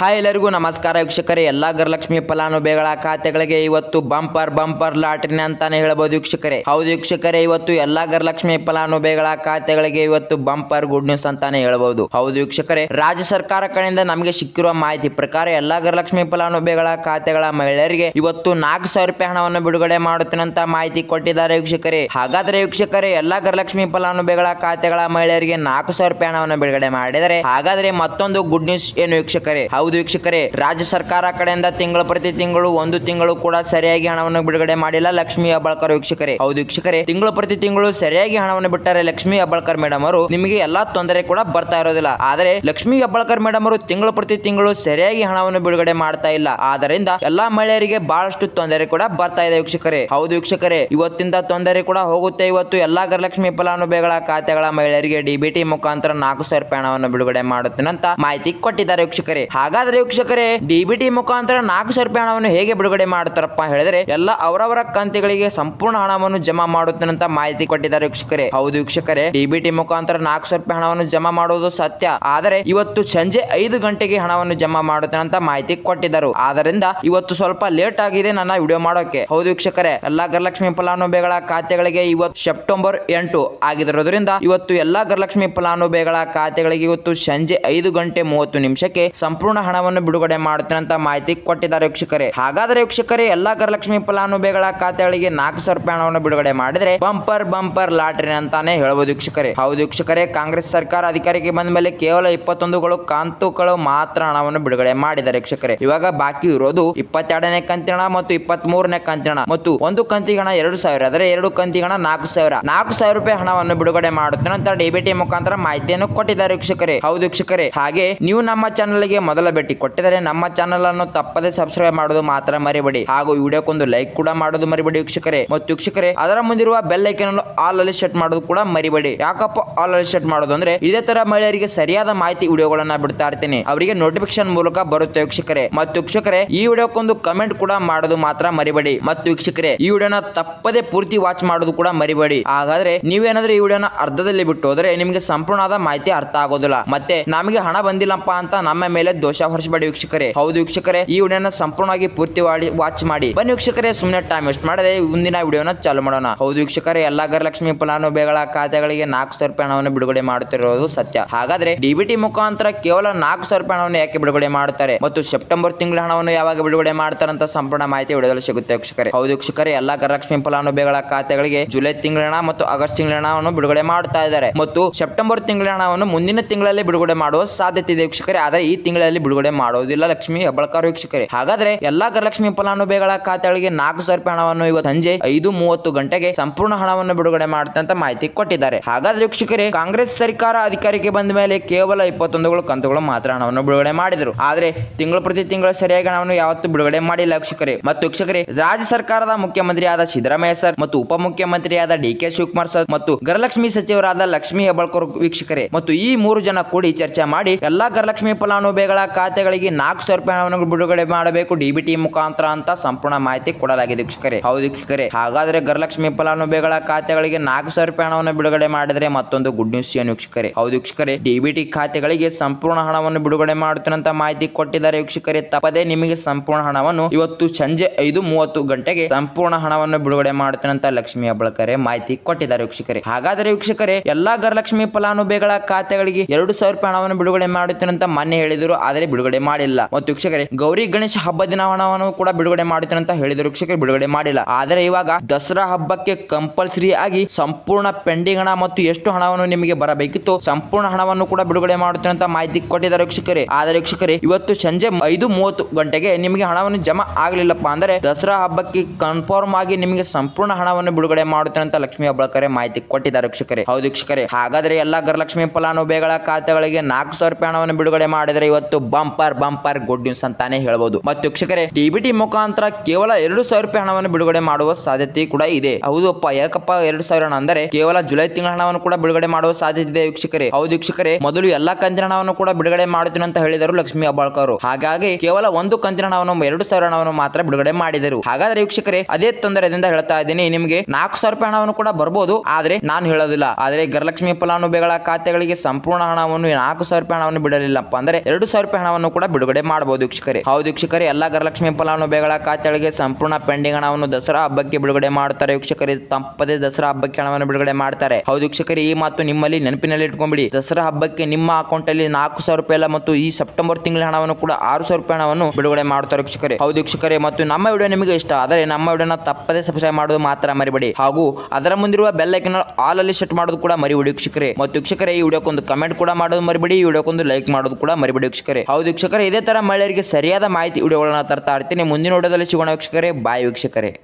Hi ಎಲ್ಲರಿಗೂ ನಮಸ್ಕಾರ ವೀಕ್ಷಕರೇ. ಎಲ್ಲ ಗರಲಕ್ಷ್ಮಿ ಫಲಾನುಭವಿಗಳ ಖಾತೆಗಳಿಗೆ ಇವತ್ತು ಬಂಪರ್ ಬಂಪರ್ ಲಾಟ್ರಿನ ಅಂತಾನೆ ಹೇಳಬಹುದು ವೀಕ್ಷಕರೇ. ಹೌದು ವೀಕ್ಷಕರೇ, ಇವತ್ತು ಎಲ್ಲ ಗರಲಕ್ಷ್ಮಿ ಫಲಾನುಭವಿಗಳ ಖಾತೆಗಳಿಗೆ ಇವತ್ತು ಬಂಪರ್ ಗುಡ್ ನ್ಯೂಸ್ ಅಂತಾನೆ ಹೇಳಬಹುದು ಹೌದು ವೀಕ್ಷಕರೇ, ರಾಜ್ಯ ಸರ್ಕಾರ ಕಡೆಯಿಂದ ನಮಗೆ ಸಿಕ್ಕಿರುವ ಮಾಹಿತಿ ಪ್ರಕಾರ ಎಲ್ಲ ಗರಲಕ್ಷ್ಮಿ ಫಲಾನುಭವಿಗಳ ಖಾತೆಗಳ ಮಹಿಳೆಯರಿಗೆ ಇವತ್ತು ನಾಲ್ಕು ಸಾವಿರ ರೂಪಾಯಿ ಹಣವನ್ನು ಬಿಡುಗಡೆ ಮಾಡುತ್ತೇನಂತ ಮಾಹಿತಿ ಕೊಟ್ಟಿದ್ದಾರೆ ವೀಕ್ಷಕರೇ. ಹಾಗಾದ್ರೆ ವೀಕ್ಷಕರೇ, ಎಲ್ಲ ಗರಲಕ್ಷ್ಮಿ ಫಲಾನುಭವಿಗಳ ಖಾತೆಗಳ ಮಹಿಳೆಯರಿಗೆ ನಾಲ್ಕು ಸಾವಿರ ರೂಪಾಯಿ ಹಣವನ್ನು ಬಿಡುಗಡೆ ಮಾಡಿದರೆ ಹಾಗಾದ್ರೆ ಮತ್ತೊಂದು ಗುಡ್ ನ್ಯೂಸ್ ಏನು ವೀಕ್ಷಕರೇ? ಹೌದು ವೀಕ್ಷಕರೇ. ರಾಜ್ಯ ಸರ್ಕಾರ ಕಡೆಯಿಂದ ತಿಂಗಳು ಪ್ರತಿ ತಿಂಗಳು ಒಂದು ತಿಂಗಳು ಕೂಡ ಸರಿಯಾಗಿ ಹಣವನ್ನು ಬಿಡುಗಡೆ ಮಾಡಿಲ್ಲ ಲಕ್ಷ್ಮಿ ಹೆಬ್ಬಾಳ್ಕರ್ ವೀಕ್ಷಕರೇ. ಹೌದು ವೀಕ್ಷಕರೇ, ತಿಂಗಳು ಪ್ರತಿ ತಿಂಗಳು ಸರಿಯಾಗಿ ಹಣವನ್ನು ಬಿಟ್ಟರೆ ಲಕ್ಷ್ಮಿ ಹೆಬ್ಬಾಳ್ಕರ್ ಮೇಡಮ್ ಅವರು ನಿಮಗೆ ಎಲ್ಲಾ ತೊಂದರೆ ಕೂಡ ಬರ್ತಾ ಇರೋದಿಲ್ಲ. ಆದರೆ ಲಕ್ಷ್ಮಿ ಹೆಬ್ಬಾಳ್ಕರ್ ಮೇಡಮ್ ಅವರು ತಿಂಗಳು ಪ್ರತಿ ತಿಂಗಳು ಸರಿಯಾಗಿ ಹಣವನ್ನು ಬಿಡುಗಡೆ ಮಾಡ್ತಾ ಇಲ್ಲ. ಆದ್ದರಿಂದ ಎಲ್ಲಾ ಮಹಿಳೆಯರಿಗೆ ಬಹಳಷ್ಟು ತೊಂದರೆ ಕೂಡ ಬರ್ತಾ ಇದೆ ವೀಕ್ಷಕರೇ. ಹೌದು ವೀಕ್ಷಕರೇ, ಇವತ್ತಿಂದ ತೊಂದರೆ ಕೂಡ ಹೋಗುತ್ತೆ. ಇವತ್ತು ಎಲ್ಲಾ ಗರಲಕ್ಷ್ಮಿ ಫಲಾನುಭವಿಗಳ ಖಾತೆಗಳ ಮಹಿಳೆಯರಿಗೆ ಡಿಬಿಟಿ ಮುಖಾಂತರ ನಾಲ್ಕು ಸಾವಿರ ರೂಪಾಯಿ ಹಣವನ್ನು ಬಿಡುಗಡೆ ಮಾಡುತ್ತೇನೆ ಅಂತ ಮಾಹಿತಿ ಕೊಟ್ಟಿದ್ದಾರೆ ವೀಕ್ಷಕರೇ. ಹಾಗಾದ್ರೆ ವೀಕ್ಷಕರೇ ಡಿಬಿಟಿ ಮುಖಾಂತರ ನಾಲ್ಕು ಸಾವಿರ ರೂಪಾಯಿ ಹಣವನ್ನು ಹೇಗೆ ಬಿಡುಗಡೆ ಮಾಡ್ತಾರಪ್ಪ ಹೇಳಿದ್ರೆ, ಎಲ್ಲ ಅವರವರ ಕಂತಿಗಳಿಗೆ ಸಂಪೂರ್ಣ ಹಣವನ್ನು ಜಮಾ ಮಾಡುತ್ತೇನಂತ ಮಾಹಿತಿ ಕೊಟ್ಟಿದ್ದಾರೆ ವೀಕ್ಷಕರೇ. ಹೌದು ವೀಕ್ಷಕರೇ ಡಿಬಿಟಿ ಮುಖಾಂತರ ನಾಲ್ಕು ಸಾವಿರ ರೂಪಾಯಿ ಹಣವನ್ನು ಜಮಾ ಮಾಡುವುದು ಸತ್ಯ. ಆದರೆ ಇವತ್ತು ಸಂಜೆ ಐದು ಗಂಟೆಗೆ ಹಣವನ್ನು ಜಮಾ ಅಂತ ಮಾಹಿತಿ ಕೊಟ್ಟಿದ್ದರು. ಆದ್ದರಿಂದ ಇವತ್ತು ಸ್ವಲ್ಪ ಲೇಟ್ ಆಗಿದೆ ನನ್ನ ವಿಡಿಯೋ ಮಾಡೋಕೆ ಹೌದು ವೀಕ್ಷಕರೇ, ಎಲ್ಲಾ ಗೃಹಲಕ್ಷ್ಮಿ ಫಲಾನುಭವಿಗಳ ಖಾತೆಗಳಿಗೆ ಇವತ್ತು ಸೆಪ್ಟೆಂಬರ್ ಎಂಟು ಆಗಿರೋದ್ರಿಂದ ಇವತ್ತು ಎಲ್ಲಾ ಗೃಹಲಕ್ಷ್ಮಿ ಫಲಾನುಭವಿಗಳ ಖಾತೆಗಳಿಗೆ ಇವತ್ತು ಸಂಜೆ ಐದು ಗಂಟೆ ಮೂವತ್ತು ನಿಮಿಷಕ್ಕೆ ಸಂಪೂರ್ಣ ಹಣವನ್ನು ಬಿಡುಗಡೆ ಅಂತ ಮಾಹಿತಿ ಕೊಟ್ಟಿದ್ದಾರೆ ವೀಕ್ಷಕರೇ. ಹಾಗಾದ್ರೆ ವೀಕ್ಷಕರೇ, ಎಲ್ಲಾ ಗೃಹಲಕ್ಷ್ಮಿ ಫಲಾನುಭವಿಗಳ ಖಾತೆಗಳಿಗೆ ನಾಲ್ಕು ಸಾವಿರ ರೂಪಾಯಿ ಹಣವನ್ನು ಬಿಡುಗಡೆ ಮಾಡಿದ್ರೆ ಬಂಪರ್ ಬಂಪರ್ ಲಾಟ್ರಿ ಅಂತಾನೆ ಹೇಳಬಹುದು ವೀಕ್ಷಕರೇ. ಹೌದು ವೀಕ್ಷಕರೇ, ಕಾಂಗ್ರೆಸ್ ಸರ್ಕಾರ ಅಧಿಕಾರಿಗೆ ಬಂದ ಮೇಲೆ ಕೇವಲ ಇಪ್ಪತ್ತೊಂದುಗಳು, ಕಂತುಗಳು ಮಾತ್ರ ಹಣವನ್ನು ಬಿಡುಗಡೆ ಮಾಡಿದ್ದಾರೆ ವೀಕ್ಷಕರೇ. ಇವಾಗ ಬಾಕಿ ಇರೋದು ಇಪ್ಪತ್ತೆರಡನೇ ಕಂತಿನ ಮತ್ತು ಇಪ್ಪತ್ತ್ ಮೂರನೇ ಕಂತಿನ ಮತ್ತು ಒಂದು ಕಂತಿಗೆ ಎರಡು ಸಾವಿರ. ಆದರೆ ಎರಡು ಕಂತಿಗೆ ಹಣ ನಾಲ್ಕು ಸಾವಿರ. ನಾಲ್ಕು ಸಾವಿರ ರೂಪಾಯಿ ಹಣವನ್ನು ಬಿಡುಗಡೆ ಮಾಡುತ್ತೇನೆ ಅಂತ ಡಿಬಿಟಿ ಮುಖಾಂತರ ಮಾಹಿತಿಯನ್ನು ಕೊಟ್ಟಿದ್ದಾರೆ ವೀಕ್ಷಕರೇ. ಹೌದು ವೀಕ್ಷಕರೇ, ಹಾಗೆ ನೀವು ನಮ್ಮ ಚಾನಲ್ಗೆ ಮೊದಲ ಭೇಟಿ ಕೊಟ್ಟಿದರೆ ನಮ್ಮ ಚಾನಲ್ ಅನ್ನು ತಪ್ಪದೆ ಸಬ್ಸ್ಕ್ರೈಬ್ ಮಾಡೋದು ಮಾತ್ರ ಮರಿಬೇಡಿ. ಹಾಗೂ ವಿಡಿಯೋಕ್ಕೊಂದು ಲೈಕ್ ಕೂಡ ಮಾಡೋದು ಮರಿಬೇಡಿ ವೀಕ್ಷಕರೇ. ಮತ್ತು ವೀಕ್ಷಕರೇ, ಅದರ ಮುಂದಿರುವ ಬೆಲ್ ಐಕನ್ ಅನ್ನು ಆಲ್ ಅಲ್ಲಿ ಸೆಟ್ ಮಾಡೋದು ಕೂಡ ಮರಿಬೇಡಿ. ಯಾಕಪ್ಪ ಆಲ್ ಅಲ್ಲಿ ಸೆಟ್ ಮಾಡೋದು ಅಂದ್ರೆ ಇದೇ ತರ ಮಹಿಳೆಯರಿಗೆ ಸರಿಯಾದ ಮಾಹಿತಿ ವಿಡಿಯೋಗಳನ್ನ ಬಿಡ್ತಾ ಇರ್ತೀನಿ. ಅವರಿಗೆ ನೋಟಿಫಿಕೇಶನ್ ಮೂಲಕ ಬರುತ್ತೆ ವೀಕ್ಷಕರೇ. ಮತ್ತು ವೀಕ್ಷಕರೇ, ಈ ವಿಡಿಯೋಕ್ಕೊಂದು ಕಮೆಂಟ್ ಕೂಡ ಮಾಡೋದು ಮಾತ್ರ ಮರಿಬೇಡಿ. ಮತ್ತು ವೀಕ್ಷಕರೇ, ಈ ವಿಡಿಯೋನ ತಪ್ಪದೆ ಪೂರ್ತಿ ವಾಚ್ ಮಾಡೋದು ಕೂಡ ಮರಿಬೇಡಿ. ಹಾಗಾದ್ರೆ ನೀವೇನಾದ್ರೂ ಈ ವಿಡಿಯೋನ ಅರ್ಧದಲ್ಲಿ ಬಿಟ್ಟು ಹೋದ್ರೆ ನಿಮಗೆ ಸಂಪೂರ್ಣವಾದ ಮಾಹಿತಿ ಅರ್ಥ ಆಗೋದಿಲ್ಲ. ಮತ್ತೆ ನಮಗೆ ಹಣ ಬಂದಿಲ್ಲಪ್ಪ ಅಂತ ನಮ್ಮ ಮೇಲೆ ದೋಷ ಹೊರಿಸಬೇಡಿ ವೀಕ್ಷಕರೇ. ಹೌದು ವೀಕ್ಷಕರೇ, ಈ ವಿಡಿಯೋನ ಸಂಪೂರ್ಣವಾಗಿ ಪೂರ್ತಿ ವಾಚ್ ಮಾಡಿ. ಬನ್ನಿ ವೀಕ್ಷಕರೇ ಸುಮ್ಮನೆ ಟೈಮ್ ವೇಸ್ಟ್ ಮಾಡದೆ ಮುಂದಿನ ವಿಡಿಯೋನ ಚಾಲು ಮಾಡೋಣ. ಹೌದು ವೀಕ್ಷಕರೇ, ಎಲ್ಲಾ ಗೃಹಲಕ್ಷ್ಮಿ ಫಲಾನುಭವಿಗಳ ಖಾತೆಗಳಿಗೆ ನಾಲ್ಕು ಸಾವಿರ ರೂಪಾಯಿ ಹಣವನ್ನು ಬಿಡುಗಡೆ ಮಾಡುತ್ತಿರುವುದು ಸತ್ಯ. ಹಾಗಾದ್ರೆ ಡಿಬಿಟಿ ಮುಖಾಂತರ ಕೇವಲ ನಾಲ್ಕು ಸಾವಿರ ರೂಪಾಯಿ ಹಣವನ್ನು ಯಾಕೆ ಬಿಡುಗಡೆ ಮಾಡುತ್ತಾರೆ? ಮತ್ತು ಸೆಪ್ಟೆಂಬರ್ ತಿಂಗಳ ಹಣವನ್ನು ಯಾವಾಗ ಬಿಡುಗಡೆ ಮಾಡ್ತಾರಂತ ಸಂಪೂರ್ಣ ಮಾಹಿತಿ ವಿಡಿಯೋದಲ್ಲಿ ಸಿಗುತ್ತೆ ವೀಕ್ಷಕರೇ. ಹೌದು ವೀಕ್ಷಕರೇ, ಎಲ್ಲಾ ಗೃಹಲಕ್ಷ್ಮಿ ಫಲಾನುಭವಿಗಳ ಖಾತೆಗಳಿಗೆ ಜುಲೈ ತಿಂಗಳ ಹಣ ಮತ್ತು ಆಗಸ್ಟ್ ತಿಂಗಳ ಹಣವನ್ನು ಬಿಡುಗಡೆ ಮಾಡ್ತಾ ಇದ್ದಾರೆ. ಮತ್ತು ಸೆಪ್ಟೆಂಬರ್ ತಿಂಗಳ ಹಣವನ್ನು ಮುಂದಿನ ತಿಂಗಳಲ್ಲಿ ಬಿಡುಗಡೆ ಮಾಡುವ ಸಾಧ್ಯತೆ ಇದೆ ವೀಕ್ಷಕರೇ. ಆದರೆ ಈ ತಿಂಗಳಲ್ಲಿ ಬಿಡುಗಡೆ ಮಾಡೋದಿಲ್ಲ ಲಕ್ಷ್ಮಿ ಹೆಬ್ಬಳ್ಕರ್ ವೀಕ್ಷಕರೇ. ಹಾಗಾದ್ರೆ ಎಲ್ಲಾ ಗೃಹಲಕ್ಷ್ಮಿ ಫಲಾನುಭವಿಗಳ ಖಾತೆಗಳಿಗೆ ನಾಲ್ಕು ಸಾವಿರ ರೂಪಾಯಿ ಹಣವನ್ನು ಇವತ್ತು ಸಂಜೆ ಐದು ಮೂವತ್ತು ಗಂಟೆಗೆ ಸಂಪೂರ್ಣ ಹಣವನ್ನು ಬಿಡುಗಡೆ ಮಾಡುತ್ತಂತ ಮಾಹಿತಿ ಕೊಟ್ಟಿದ್ದಾರೆ. ಹಾಗಾದ್ರೆ ವೀಕ್ಷಕರೇ, ಕಾಂಗ್ರೆಸ್ ಸರ್ಕಾರ ಅಧಿಕಾರಕ್ಕೆ ಬಂದ ಮೇಲೆ ಕೇವಲ ಇಪ್ಪತ್ತೊಂದುಗಳು ಕಂತುಗಳು ಮಾತ್ರ ಹಣವನ್ನು ಬಿಡುಗಡೆ ಮಾಡಿದರು. ಆದ್ರೆ ತಿಂಗಳು ಪ್ರತಿ ತಿಂಗಳು ಸರಿಯಾಗಿ ಹಣವನ್ನು ಯಾವತ್ತೂ ಬಿಡುಗಡೆ ಮಾಡಿಲ್ಲ ವೀಕ್ಷಕರೇ. ಮತ್ತು ವೀಕ್ಷಕರೇ, ರಾಜ್ಯ ಸರ್ಕಾರದ ಮುಖ್ಯಮಂತ್ರಿಯಾದ ಸಿದ್ದರಾಮಯ್ಯ ಸರ್ ಮತ್ತು ಉಪಮುಖ್ಯಮಂತ್ರಿಯಾದ ಡಿ ಕೆ ಶಿವಕುಮಾರ್ ಸರ್ ಮತ್ತು ಗೃಹಲಕ್ಷ್ಮಿ ಸಚಿವರಾದ ಲಕ್ಷ್ಮಿ ಹೆಬ್ಬಾಳ್ಕರ್ ವೀಕ್ಷಕರೇ. ಮತ್ತು ಈ ಮೂರು ಜನ ಕೂಡಿ ಚರ್ಚೆ ಮಾಡಿ ಎಲ್ಲಾ ಗೃಹಲಕ್ಷ್ಮಿ ಫಲಾನುಭವಿಗಳ ಖಾತೆಗಳಿಗೆ ನಾಲ್ಕು ಸಾವಿರ ರೂಪಾಯಿ ಹಣವನ್ನು ಬಿಡುಗಡೆ ಮಾಡಬೇಕು. ಡಿಬಿಟಿ ಮುಖಾಂತರ ಅಂತ ಸಂಪೂರ್ಣ ಮಾಹಿತಿ ಕೊಡಲಾಗಿದೆ ವೀಕ್ಷಕರೇ. ಹೌದು ವೀಕ್ಷಕರೇ. ಹಾಗಾದ್ರೆ ಗೃಹಲಕ್ಷ್ಮಿ ಫಲಾನುಭವಿಗಳ ಖಾತೆಗಳಿಗೆ ನಾಲ್ಕು ಸಾವಿರ ರೂಪಾಯಿ ಹಣವನ್ನು ಬಿಡುಗಡೆ ಮಾಡಿದರೆ ಮತ್ತೊಂದು ಗುಡ್ ನ್ಯೂಸ್ ಏನು ವೀಕ್ಷಕರೇ? ಹೌದು ವೀಕ್ಷಕರೇ. ಡಿಬಿಟಿ ಖಾತೆಗಳಿಗೆ ಸಂಪೂರ್ಣ ಹಣವನ್ನು ಬಿಡುಗಡೆ ಮಾಡುತ್ತೇನಂತ ಮಾಹಿತಿ ಕೊಟ್ಟಿದ್ದಾರೆ ವೀಕ್ಷಕರೇ. ತಪ್ಪದೆ ನಿಮಗೆ ಸಂಪೂರ್ಣ ಹಣವನ್ನು ಇವತ್ತು ಸಂಜೆ ಐದು ಮೂವತ್ತು ಗಂಟೆಗೆ ಸಂಪೂರ್ಣ ಹಣವನ್ನು ಬಿಡುಗಡೆ ಮಾಡುತ್ತೇನಂತ ಲಕ್ಷ್ಮಿ ಹೆಬ್ಬಳಕರೆ ಮಾಹಿತಿ ಕೊಟ್ಟಿದ್ದಾರೆ ವೀಕ್ಷಕರೇ. ಹಾಗಾದರೆ ವೀಕ್ಷಕರೇ, ಎಲ್ಲಾ ಗೃಹಲಕ್ಷ್ಮಿ ಫಲಾನುಭವಿಗಳ ಖಾತೆಗಳಿಗೆ ಎರಡು ಸಾವಿರ ರೂಪಾಯಿ ಹಣವನ್ನು ಬಿಡುಗಡೆ ಮಾಡುತ್ತೇನಂತ ಮೊನ್ನೆ ಹೇಳಿದರು. ಆದರೆ ಬಿಡುಗಡೆ ಮಾಡಿಲ್ಲ. ಮತ್ತು ವೀಕ್ಷಕರೇ, ಗೌರಿ ಗಣೇಶ ಹಬ್ಬ ದಿನ ಹಣವನ್ನು ಕೂಡ ಬಿಡುಗಡೆ ಮಾಡುತ್ತೇನೆ ಮಾಡುತ್ತೇನಂತ ಹೇಳಿದ ವೀಕ್ಷಕರು ಬಿಡುಗಡೆ ಮಾಡಿಲ್ಲ. ಆದರೆ ಇವಾಗ ದಸರಾ ಹಬ್ಬಕ್ಕೆ ಕಂಪಲ್ಸರಿ ಆಗಿ ಸಂಪೂರ್ಣ ಪೆಂಡಿಂಗ್ ಹಣ ಮತ್ತು ಎಷ್ಟು ಹಣವನ್ನು ನಿಮಗೆ ಬರಬೇಕಿತ್ತು ಸಂಪೂರ್ಣ ಹಣವನ್ನು ಕೂಡ ಬಿಡುಗಡೆ ಮಾಡುತ್ತೇನೆ ಅಂತ ಮಾಹಿತಿ ಕೊಟ್ಟಿದ್ದಾರೆ ವೀಕ್ಷಕರೇ. ಆದರೆ ವೀಕ್ಷಕರೇ, ಇವತ್ತು ಸಂಜೆ ಐದು ಮೂವತ್ತು ಗಂಟೆಗೆ ನಿಮಗೆ ಹಣವನ್ನು ಜಮಾ ಆಗಲಿಲ್ಲಪ್ಪ ಅಂದರೆ ದಸರಾ ಹಬ್ಬಕ್ಕೆ ಕನ್ಫರ್ಮ್ ಆಗಿ ನಿಮಗೆ ಸಂಪೂರ್ಣ ಹಣವನ್ನು ಬಿಡುಗಡೆ ಮಾಡುತ್ತೇನೆ ಅಂತ ಲಕ್ಷ್ಮಿ ಹಬ್ಬಕರೆ ಮಾಹಿತಿ ಕೊಟ್ಟಿದ್ದಾರೆ ವೀಕ್ಷಕರೇ. ಹೌದು ವೀಕ್ಷಕರೇ. ಹಾಗಾದ್ರೆ ಎಲ್ಲಾ ಗೃಹಲಕ್ಷ್ಮಿ ಫಲಾನುಭವಿಗಳ ಖಾತೆಗಳಿಗೆ ನಾಲ್ಕು ಸಾವಿರ ರೂಪಾಯಿ ಹಣವನ್ನು ಬಿಡುಗಡೆ ಮಾಡಿದರೆ ಇವತ್ತು ಬಂಪರ್ ಬಂಪರ್, ಗುಡ್ ನ್ಯೂಸ್ ಅಂತಾನೆ ಹೇಳಬಹುದು ಮತ್ತು ವೀಕ್ಷಕರೇ ಟಿಬಿಟಿ ಮುಖಾಂತರ ಕೇವಲ ಎರಡು ಸಾವಿರ ರೂಪಾಯಿ ಹಣವನ್ನು ಬಿಡುಗಡೆ ಮಾಡುವ ಸಾಧ್ಯತೆ ಕೂಡ ಇದೆ. ಹೌದಪ್ಪ, ಯಾಕಪ್ಪ ಎರಡು ಸಾವಿರ ಹಣ ಅಂದರೆ ಕೇವಲ ಜುಲೈ ತಿಂಗಳ ಹಣವನ್ನು ಕೂಡ ಬಿಡುಗಡೆ ಮಾಡುವ ಸಾಧ್ಯತೆ ಇದೆ ವೀಕ್ಷಕರೇ. ಹೌದು ವೀಕ್ಷಕರೇ, ಮೊದಲು ಎಲ್ಲಾ ಕಂತಿನ ಹಣವನ್ನು ಕೂಡ ಬಿಡುಗಡೆ ಮಾಡುತ್ತೇನೆ ಅಂತ ಹೇಳಿದರು ಲಕ್ಷ್ಮಿ ಅಬ್ಬಾಳ್ಕರ್. ಹಾಗಾಗಿ ಕೇವಲ ಒಂದು ಕಂತಿನ ಹಣವನ್ನು, ಎರಡು ಸಾವಿರ ಹಣವನ್ನು ಮಾತ್ರ ಬಿಡುಗಡೆ ಮಾಡಿದರು. ಹಾಗಾದ್ರೆ ವೀಕ್ಷಕರೇ, ಅದೇ ತೊಂದರೆಯಿಂದ ಹೇಳ್ತಾ ಇದ್ದೀನಿ, ನಿಮಗೆ ನಾಲ್ಕು ಸಾವಿರ ರೂಪಾಯಿ ಹಣವನ್ನು ಕೂಡ ಬರಬಹುದು ಆದ್ರೆ ನಾನು ಹೇಳೋದಿಲ್ಲ. ಆದ್ರೆ ಗೃಹಲಕ್ಷ್ಮಿ ಫಲಾನುಭವಿಗಳ ಖಾತೆಗಳಿಗೆ ಸಂಪೂರ್ಣ ಹಣವನ್ನು ನಾಲ್ಕು ಸಾವಿರ ರೂಪಾಯಿ ಹಣವನ್ನು ಬಿಡಲಿಲ್ಲಪ್ಪ. ಅಂದ್ರೆ ಎರಡು ಸಾವಿರ ರೂಪಾಯಿ ಹಣವನ್ನು ಕೂಡ ಬಿಡುಗಡೆ ಮಾಡಬಹುದು ವೀಕ್ಷಕರೇ. ಹೌದು ವೀಕ್ಷಕರೇ, ಎಲ್ಲಾ ಗೃಹಲಕ್ಷ್ಮಿ ಫಲಾನುಭವಿಗಳ ಖಾತೆಗಳಿಗೆ ಸಂಪೂರ್ಣ ಪೆಂಡಿಂಗ್ ಹಣವನ್ನು ದಸರಾ ಹಬ್ಬಕ್ಕೆ ಬಿಡುಗಡೆ ಮಾಡುತ್ತಾರೆ ವೀಕ್ಷಕರೇ. ತಪ್ಪದೇ ದಸರಾ ಹಬ್ಬಕ್ಕೆ ಹಣವನ್ನು ಬಿಡುಗಡೆ ಮಾಡ್ತಾರೆ. ಹೌದು ವೀಕ್ಷಕರೇ, ಈ ಮಾತು ನಿಮ್ಮಲ್ಲಿ ನೆನಪಿನಲ್ಲಿ ಇಟ್ಕೊಂಡ್ಬಿಡಿ ದಸರಾ ಹಬ್ಬಕ್ಕೆ ನಿಮ್ಮ ಅಕೌಂಟ್ ಅಲ್ಲಿ ನಾಲ್ಕು ಸಾವಿರ ರೂಪಾಯಿ ಮತ್ತು ಈ ಸೆಪ್ಟೆಂಬರ್ ತಿಂಗಳ ಹಣವನ್ನು ಕೂಡ ಆರು ಸಾವಿರ ರೂಪಾಯಿ ಹಣವನ್ನು ಬಿಡುಗಡೆ ಮಾಡುತ್ತಾರೆ ವೀಕ್ಷಕರೇ. ಹೌದು ವೀಕ್ಷಕರೇ, ಮತ್ತು ನಮ್ಮ ವಿಡಿಯೋ ನಿಮಗೆ ಇಷ್ಟ ಆದರೆ ನಮ್ಮ ವಿಡಿಯೋನ ತಪ್ಪದೇ ಸಬ್ಸ್ಕ್ರೈಬ್ ಮಾಡೋದು ಮಾತ್ರ ಮರಿಬೇಡಿ. ಹಾಗೂ ಅದರ ಮುಂದಿರುವ ಬೆಲ್ ಐಕನ್ ಆಲ್ ಅಲ್ಲಿ ಸೆಟ್ ಮಾಡೋದು ಕೂಡ ಮರಿಬೇಡಿ ವೀಕ್ಷಕರೇ. ಮತ್ತು ವೀಕ್ಷಕರೇ, ಈ ವಿಡಿಯೋಕ್ಕೊಂದು ಕಮೆಂಟ್ ಕೂಡ ಮಾಡೋದು ಮರಿಬೇಡಿ, ಈ ವಿಡಿಯೋಕ್ಕೊಂದು ಲೈಕ್ ಮಾಡೋದು ಕೂಡ ಮರಿಬೇಡಿ ವೀಕ್ಷಕರೇ. ಹೌದು ವೀಕ್ಷಕರೇ, ಇದೇ ತರ ಮಹಿಳೆಯರಿಗೆ ಸರಿಯಾದ ಮಾಹಿತಿ ವಿಡಿಯೋಗಳನ್ನ ತರ್ತಾ ಇರ್ತೀನಿ. ಮುಂದಿನ ವಿಡಿಯೋದಲ್ಲಿ ಸಿಗೋಣ ವೀಕ್ಷಕರೇ. ಬಾಯ್ ವೀಕ್ಷಕರೇ.